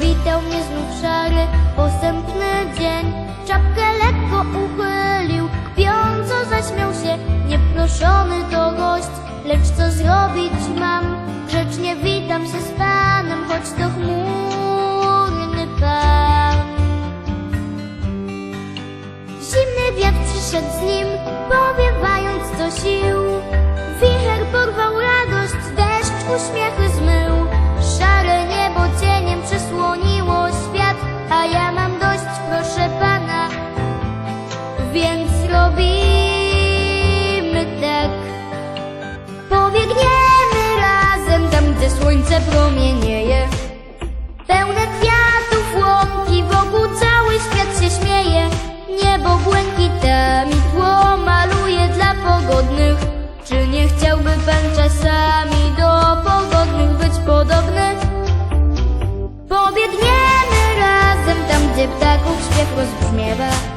Witał mnie znów szary, posępny dzień Czapkę lekko uchylił, kpiąco zaśmiał się Nieproszony to gość, lecz co zrobić mam? Grzecznie witam się z Panem, choć to chmurny Pan Zimny wiatr przyszedł z nim, powiewając do sił. Wicher porwał radość, deszcz uśmiechy Więc robimy tak. Pobiegniemy razem tam, gdzie słońce promienieje. Pełne kwiatów łąki, wokół cały świat się śmieje. Niebo błękitami tło maluje dla pogodnych. Czy nie chciałby pan czasami do pogodnych być podobny? Pobiegniemy razem tam, gdzie ptaków śpiew rozbrzmiewa.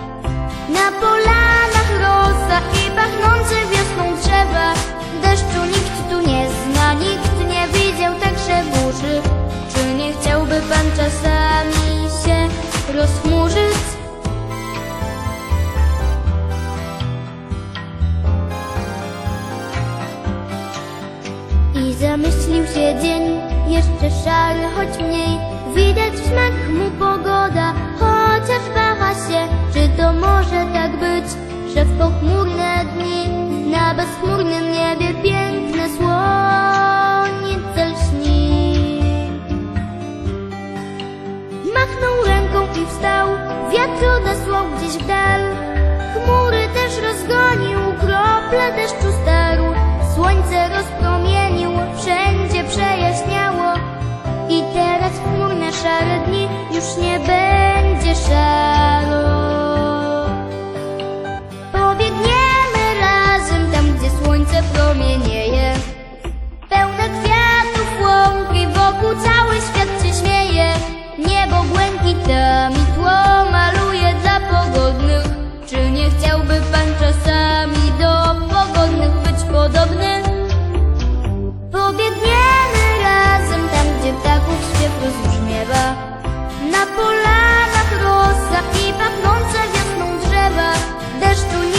Na polanach rosa i pachnące wiosną drzewa. Deszczu nikt tu nie zna, nikt nie widział także burzy. Czy nie chciałby pan czasami się rozchmurzyć? I zamyślił się dzień, Machnął ręką i wstał, wiatr odesłał gdzieś w dal. Chmury i pachnące wiosną drzewa, deszczu nie